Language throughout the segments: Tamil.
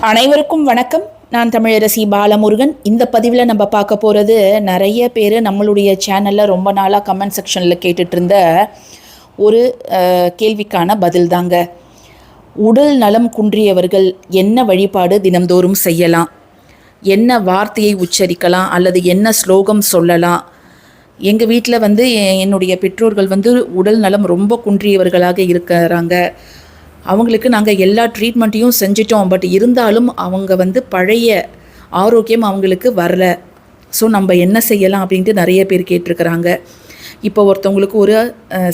அனைவருக்கும் வணக்கம். நான் தமிழரசி பாலமுருகன். இந்த பதிவில் நம்ம பார்க்க போகிறது நிறைய பேர் நம்மளுடைய சேனலில் ரொம்ப நாளாக கமெண்ட் செக்ஷனில் கேட்டுட்ருந்த ஒரு கேள்விக்கான பதில் தாங்க உடல் நலம் குன்றியவர்கள் என்ன வழிபாடு தினம்தோறும் செய்யலாம்? என்ன வார்த்தையை உச்சரிக்கலாம்? அல்லது என்ன ஸ்லோகம் சொல்லலாம்? எங்கள் வீட்டில் வந்து எ- என்னுடைய பெற்றோர்கள் வந்து உடல் நலம் ரொம்ப குன்றியவர்களாக இருக்கிறாங்க. அவங்களுக்கு நாங்கள் எல்லா ட்ரீட்மெண்ட்டையும் செஞ்சிட்டோம். பட் இருந்தாலும் அவங்க வந்து பழைய ஆரோக்கியம் அவங்களுக்கு வரல. ஸோ நம்ம என்ன செய்யலாம் அப்படின்ட்டு நிறைய பேர் கேட்டிருக்கிறாங்க. இப்போ ஒருத்தவங்களுக்கு ஒரு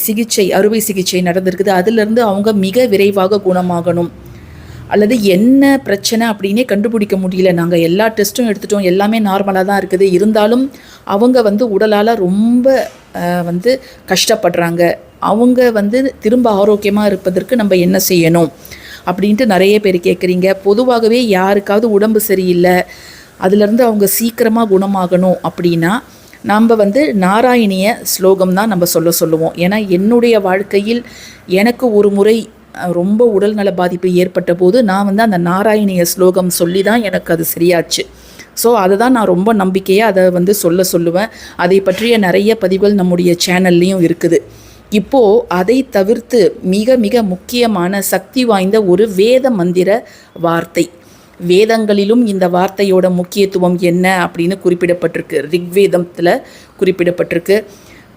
சிகிச்சை அறுவை சிகிச்சை நடந்திருக்குது. அதுலேருந்து அவங்க மிக விரைவாக குணமாகணும். அல்லது என்ன பிரச்சனை அப்படின்னே கண்டுபிடிக்க முடியல. நாங்கள் எல்லா டெஸ்ட்டும் எடுத்துட்டோம். எல்லாமே நார்மலாக தான் இருக்குது. இருந்தாலும் அவங்க வந்து உடலால் ரொம்ப வந்து கஷ்டப்படுறாங்க. அவங்க வந்து திரும்ப ஆரோக்கியமாக இருப்பதற்கு நம்ம என்ன செய்யணும்? அப்படின்ட்டு நிறைய பேர் கேட்குறீங்க பொதுவாகவே யாருக்காவது உடம்பு சரியில்லை அதுலேருந்து அவங்க சீக்கிரமாக குணமாகணும் அப்படின்னா நம்ம வந்து நாராயணிய ஸ்லோகம் தான் நம்ம சொல்ல சொல்லுவோம். ஏன்னா என்னுடைய வாழ்க்கையில் எனக்கு ஒரு முறை ரொம்ப உடல்நல பாதிப்பு ஏற்பட்ட போது நான் வந்து அந்த நாராயணிய ஸ்லோகம் சொல்லி தான் எனக்கு அது சரியாச்சு. ஸோ அதை தான் நான் ரொம்ப நம்பிக்கையாக அதை வந்து சொல்ல சொல்லுவேன். அதை பற்றிய நிறைய பதிவுகள் நம்முடைய சேனல்லையும் இருக்குது. இப்போது அதை தவிர்த்து மிக மிக முக்கியமான சக்தி வாய்ந்த ஒரு வேத மந்திர வார்த்தை. வேதங்களிலும் இந்த வார்த்தையோட முக்கியத்துவம் என்ன அப்படின்னு குறிப்பிடப்பட்டிருக்கு. ரிக்வேதத்தில் குறிப்பிடப்பட்டிருக்கு.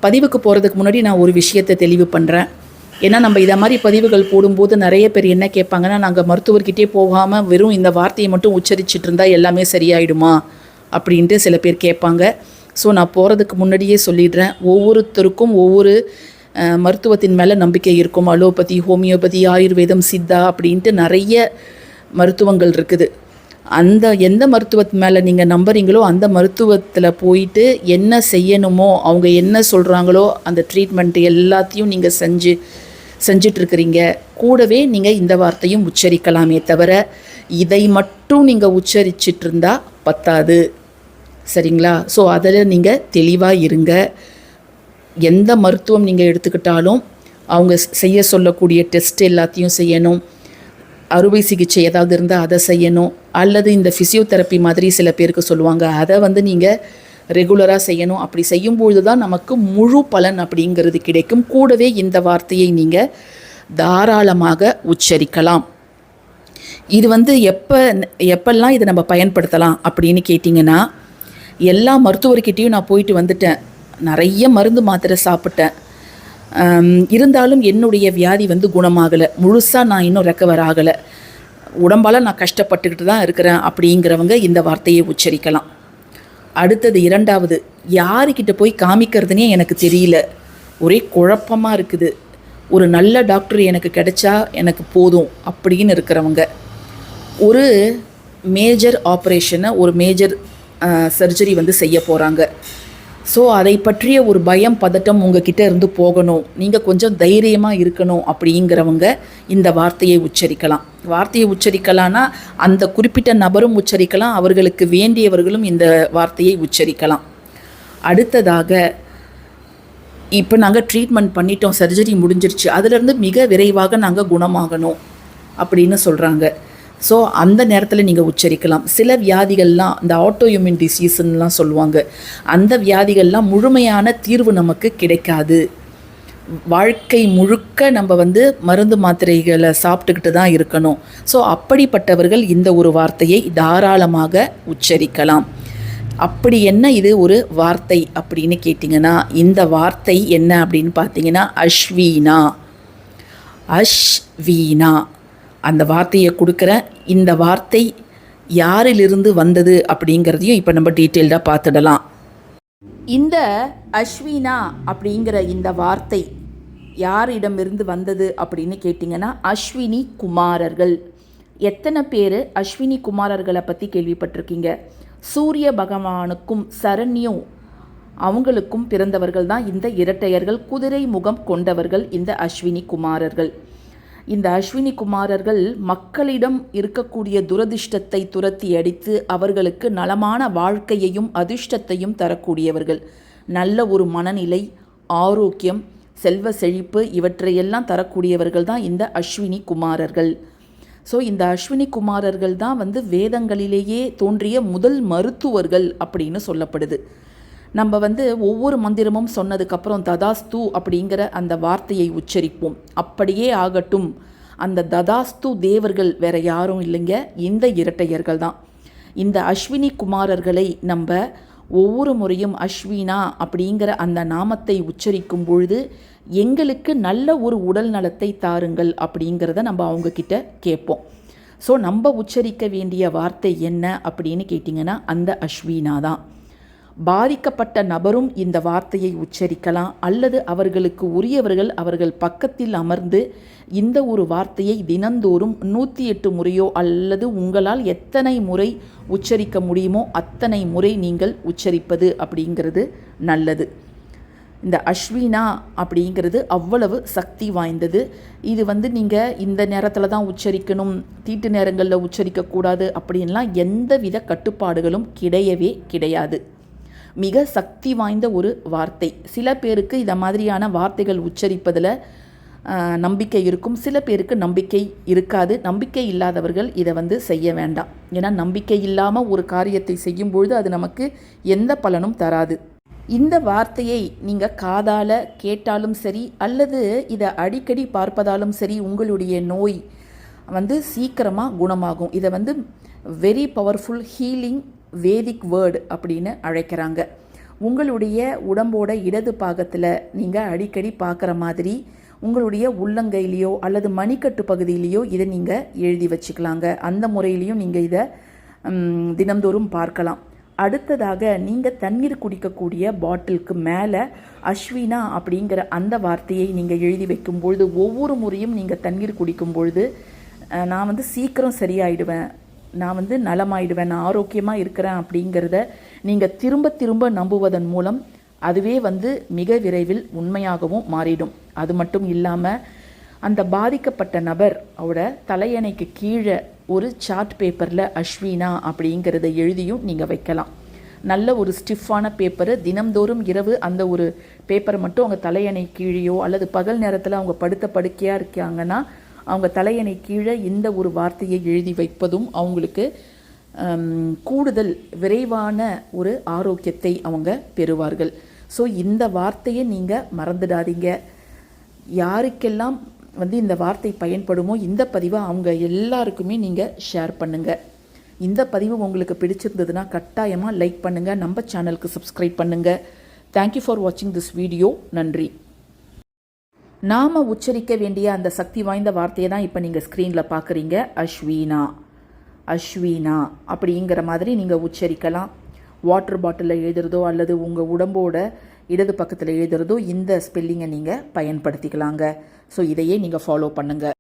பதிவுக்கு போகிறதுக்கு முன்னாடி நான் ஒரு விஷயத்தை தெளிவு பண்ணுறேன் ஏன்னா நம்ம இதை மாதிரி பதிவுகள் போடும்போது நிறைய பேர் என்ன கேட்பாங்கன்னா நாங்கள் மருத்துவர்கிட்டே போகாமல் வெறும் இந்த வார்த்தையை மட்டும் உச்சரிச்சிட்டு இருந்தால் எல்லாமே சரியாயிடுமா? அப்படின்ட்டு சில பேர் கேட்பாங்க. ஸோ நான் போகிறதுக்கு முன்னாடியே சொல்லிடுறேன். ஒவ்வொருத்தருக்கும் ஒவ்வொரு மருத்துவத்தின் மேலே நம்பிக்கை இருக்கும். அலோபதி ஹோமியோபதி ஆயுர்வேதம் சித்தா அப்படின்ட்டு நிறைய மருத்துவங்கள் இருக்குது. அந்த எந்த மருத்துவத்து மேலே நீங்கள் நம்புறீங்களோ அந்த மருத்துவத்தில் போயிட்டு என்ன செய்யணுமோ அவங்க என்ன சொல்கிறாங்களோ அந்த ட்ரீட்மெண்ட் எல்லாத்தையும் நீங்கள் செஞ்சு செஞ்சிட்ருக்கிறீங்க. கூடவே நீங்கள் இந்த வார்த்தையும் உச்சரிக்கலாமே தவிர இதை மட்டும் நீங்கள் உச்சரிச்சிட்டு இருந்தால் பத்தாது. சரிங்களா? ஸோ அதில் நீங்கள் தெளிவாக இருங்க. எந்த மருத்துவம் நீங்கள் எடுத்துக்கிட்டாலும் அவங்க செய்ய சொல்லக்கூடிய டெஸ்ட் எல்லாத்தையும் செய்யணும். அறுவை சிகிச்சை ஏதாவது இருந்தால் அதை செய்யணும். அல்லது இந்த ஃபிசியோதெரப்பி மாதிரி சில பேருக்கு சொல்லுவாங்க அதை வந்து நீங்கள் ரெகுலராக செய்யணும். அப்படி செய்யும்பொழுது தான் நமக்கு முழு பலன் அப்படிங்கிறது கிடைக்கும். கூடவே இந்த வார்த்தையை நீங்கள் தாராளமாக உச்சரிக்கலாம். இது வந்து எப்போ எப்பெல்லாம் இதை நம்ம பயன்படுத்தலாம் அப்படின்னு கேட்டிங்கன்னா எல்லா மருத்துவர்கிட்டேயும் நான் போயிட்டு வந்துட்டேன். நிறைய மருந்து மாத்திரை சாப்பிட்டேன். இருந்தாலும் என்னுடைய வியாதி வந்து குணமாகலை. முழுசாக நான் இன்னும் ரெக்கவர் ஆகலை உடம்பால் நான் கஷ்டப்பட்டுக்கிட்டு தான் இருக்கிறேன் அப்படிங்கிறவங்க இந்த வார்த்தையை உச்சரிக்கலாம். அடுத்தது இரண்டாவது யாருக்கிட்ட போய் காமிக்கிறதுனே எனக்கு தெரியல. ஒரே குழப்பமாக இருக்குது. ஒரு நல்ல டாக்டர் எனக்கு கிடைச்சா எனக்கு போதும் அப்படின்னு இருக்கிறவங்க. ஒரு மேஜர் ஆப்ரேஷனை ஒரு மேஜர் சர்ஜரி வந்து செய்ய போகிறாங்க ஸோ அதை பற்றிய ஒரு பயம் பதட்டம் உங்ககிட்ட இருந்து போகணும். நீங்கள் கொஞ்சம் தைரியமாக இருக்கணும் அப்படிங்கிறவங்க இந்த வார்த்தையை உச்சரிக்கலாம். வார்த்தையை உச்சரிக்கலாம்னா அந்த குறிப்பிட்ட நபரும் உச்சரிக்கலாம் அவர்களுக்கு வேண்டியவர்களும் இந்த வார்த்தையை உச்சரிக்கலாம். அடுத்ததாக இப்போ நாங்கள் ட்ரீட்மெண்ட் பண்ணிட்டோம் சர்ஜரி முடிஞ்சிருச்சு. அதுலேருந்து மிக விரைவாக நாங்கள் குணமாகணும் அப்படின்னு சொல்கிறாங்க ஸோ அந்த நேரத்தில் நீங்கள் உச்சரிக்கலாம். சில வியாதிகள்லாம் இந்த ஆட்டோயூமின் டிசீஸ்ன்னுலாம் சொல்லுவாங்க. அந்த வியாதிகள்லாம் முழுமையான தீர்வு நமக்கு கிடைக்காது. வாழ்க்கை முழுக்க நம்ம வந்து மருந்து மாத்திரைகளை சாப்பிட்டுக்கிட்டு தான் இருக்கணும். ஸோ அப்படிப்பட்டவர்கள் இந்த ஒரு வார்த்தையை தாராளமாக உச்சரிக்கலாம். அப்படி என்ன இது ஒரு வார்த்தை அப்படின்னு கேட்டிங்கன்னா இந்த வார்த்தை என்ன அப்படின்னு பார்த்தீங்கன்னா அஸ்வீனா அஷ்வீனா. அந்த வார்த்தையை கொடுக்குற இந்த வார்த்தை யாரிலிருந்து வந்தது அப்படிங்கிறதையும் இப்போ நம்ம டீட்டெயில்டாக பார்த்துடலாம். இந்த அஸ்வினா அப்படிங்கிற இந்த வார்த்தை யாரிடமிருந்து வந்தது அப்படின்னு கேட்டிங்கன்னா அஸ்வினி குமாரர்கள். எத்தனை பேர் அஸ்வினி குமாரர்களை பற்றி கேள்விப்பட்டிருக்கீங்க? சூரிய பகவானுக்கும் சரண்யும் அவங்களுக்கும் பிறந்தவர்கள் தான் இந்த இரட்டையர்கள். குதிரை முகம் கொண்டவர்கள் இந்த அஸ்வினி குமாரர்கள். இந்த அஸ்வினி குமாரர்கள் மக்களிடம் இருக்கக்கூடிய துரதிர்ஷ்டத்தை துரத்தி அடித்து அவர்களுக்கு நலமான வாழ்க்கையையும் அதிர்ஷ்டத்தையும் தரக்கூடியவர்கள். நல்ல ஒரு மனநிலை ஆரோக்கியம் செல்வ செழிப்பு இவற்றையெல்லாம் தரக்கூடியவர்கள் தான் இந்த அஸ்வினி குமாரர்கள். ஸோ இந்த அஸ்வினி குமாரர்கள் தான் வந்து வேதங்களிலேயே தோன்றிய முதல் மருத்துவர்கள் அப்படின்னு சொல்லப்படுது. நம்ம வந்து ஒவ்வொரு மந்திரமும் சொன்னதுக்கப்புறம் ததாஸ்து அப்படிங்கிற அந்த வார்த்தையை உச்சரிப்போம். அப்படியே ஆகட்டும். அந்த ததாஸ்து தேவர்கள் வேற யாரும் இல்லைங்க. இந்த இரட்டையர்கள் தான். இந்த அஸ்வினி குமாரர்களை நம்ம ஒவ்வொரு முறையும் அஸ்வினா அப்படிங்கிற அந்த நாமத்தை உச்சரிக்கும் பொழுது எங்களுக்கு நல்ல ஒரு உடல் நலத்தை தாருங்கள் அப்படிங்கிறத நம்ம அவங்கக்கிட்ட கேட்போம். ஸோ நம்ம உச்சரிக்க வேண்டிய வார்த்தை என்ன அப்படின்னு கேட்டிங்கன்னா அந்த அஸ்வினா தான். பாதிக்கப்பட்ட நபரும் இந்த வார்த்தையை உச்சரிக்கலாம் அல்லது அவர்களுக்கு உரியவர்கள் அவர்கள் பக்கத்தில் அமர்ந்து இந்த ஒரு வார்த்தையை தினந்தோறும் நூற்றி எட்டு முறையோ அல்லது உங்களால் எத்தனை முறை உச்சரிக்க முடியுமோ அத்தனை முறை நீங்கள் உச்சரிப்பது அப்படிங்கிறது நல்லது. இந்த அஸ்வினா அப்படிங்கிறது அவ்வளவு சக்தி வாய்ந்தது. இது வந்து நீங்கள் இந்த நேரத்தில் தான் உச்சரிக்கணும் தீட்டு நேரங்களில் உச்சரிக்கக்கூடாது அப்படின்லாம் எந்தவித கட்டுப்பாடுகளும் கிடையவே கிடையாது. மிக சக்தி வாய்ந்த ஒரு வார்த்தை. சில பேருக்கு இதை மாதிரியான வார்த்தைகள் உச்சரிப்பதில் நம்பிக்கை இருக்கும். சில பேருக்கு நம்பிக்கை இருக்காது. நம்பிக்கை இல்லாதவர்கள் இதை வந்து செய்ய வேண்டாம். ஏன்னா நம்பிக்கை இல்லாமல் ஒரு காரியத்தை செய்யும்பொழுது அது நமக்கு எந்த பலனும் தராது. இந்த வார்த்தையை நீங்கள் காதால் கேட்டாலும் சரி அல்லது இதை அடிக்கடி பார்ப்பதாலும் சரி உங்களுடைய நோய் வந்து சீக்கிரமாக குணமாகும். இதை வந்து very powerful healing Vedic word அப்படின்னு அழைக்கிறாங்க. உங்களுடைய உடம்போட இடது பாகத்தில் நீங்கள் அடிக்கடி பார்க்குற மாதிரி உங்களுடைய உள்ளங்கையிலையோ அல்லது மணிக்கட்டு பகுதியிலையோ இதை நீங்கள் எழுதி வச்சுக்கலாங்க. அந்த முறையிலையும் நீங்கள் இதை தினந்தோறும் பார்க்கலாம். அடுத்ததாக நீங்கள் தண்ணீர் குடிக்கக்கூடிய பாட்டிலுக்கு மேலே அஸ்வினா அப்படிங்கிற அந்த வார்த்தையை நீங்கள் எழுதி வைக்கும்பொழுது ஒவ்வொரு முறையும் நீங்கள் தண்ணீர் குடிக்கும் பொழுது நான் வந்து சீக்கிரம் சரியாயிடுவேன். நான் வந்து நலமாயிடுவேன் நான் ஆரோக்கியமாக இருக்கிறேன் அப்படிங்கிறத நீங்கள் திரும்ப திரும்ப நம்புவதன் மூலம் அதுவே வந்து மிக விரைவில் உண்மையாகவும் மாறிடும். அது மட்டும் இல்லாமல் அந்த பாதிக்கப்பட்ட நபர் அவட தலையணைக்கு கீழே ஒரு சார்ட் பேப்பரில் அஸ்வினா அப்படிங்கிறத எழுதியும் நீங்கள் வைக்கலாம். நல்ல ஒரு ஸ்டிஃபான பேப்பரு தினம்தோறும் இரவு அந்த ஒரு பேப்பரை மட்டும் அவங்க தலையணை கீழேயோ அல்லது பகல் நேரத்தில் அவங்க படுத்த படுக்கையாக இருக்காங்கன்னா அவங்க தலையணை கீழே இந்த ஒரு வார்த்தையை எழுதி வைப்பதும் அவங்களுக்கு கூடுதல் விரைவான ஒரு ஆரோக்கியத்தை அவங்க பெறுவார்கள். ஸோ இந்த வார்த்தையை நீங்கள் மறந்துடாதீங்க. யாருக்கெல்லாம் வந்து இந்த வார்த்தை பயன்படுமோ இந்த பதிவை அவங்க எல்லாருக்குமே நீங்கள் ஷேர் பண்ணுங்கள் இந்த பதிவு உங்களுக்கு பிடிச்சிருந்ததுன்னா கட்டாயமாக லைக் பண்ணுங்கள் நம்ம சேனலுக்கு சப்ஸ்கிரைப் பண்ணுங்கள் தேங்க்யூ ஃபார் வாட்சிங் திஸ் வீடியோ நன்றி. நாம உச்சரிக்க வேண்டிய அந்த சக்தி வாய்ந்த வார்த்தையை தான் இப்போ நீங்கள் ஸ்க்ரீனில் பார்க்குறீங்க அஸ்வீனா. அஸ்வீனா அப்படிங்கிற மாதிரி நீங்கள் உச்சரிக்கலாம். வாட்டர் பாட்டிலில் எழுதுறதோ அல்லது உங்கள் உடம்போட இடது பக்கத்தில் எழுதுறதோ இந்த ஸ்பெல்லிங்கை நீங்கள் பயன்படுத்திக்கலாங்க. ஸோ இதையே நீங்கள் ஃபாலோ பண்ணுங்கள்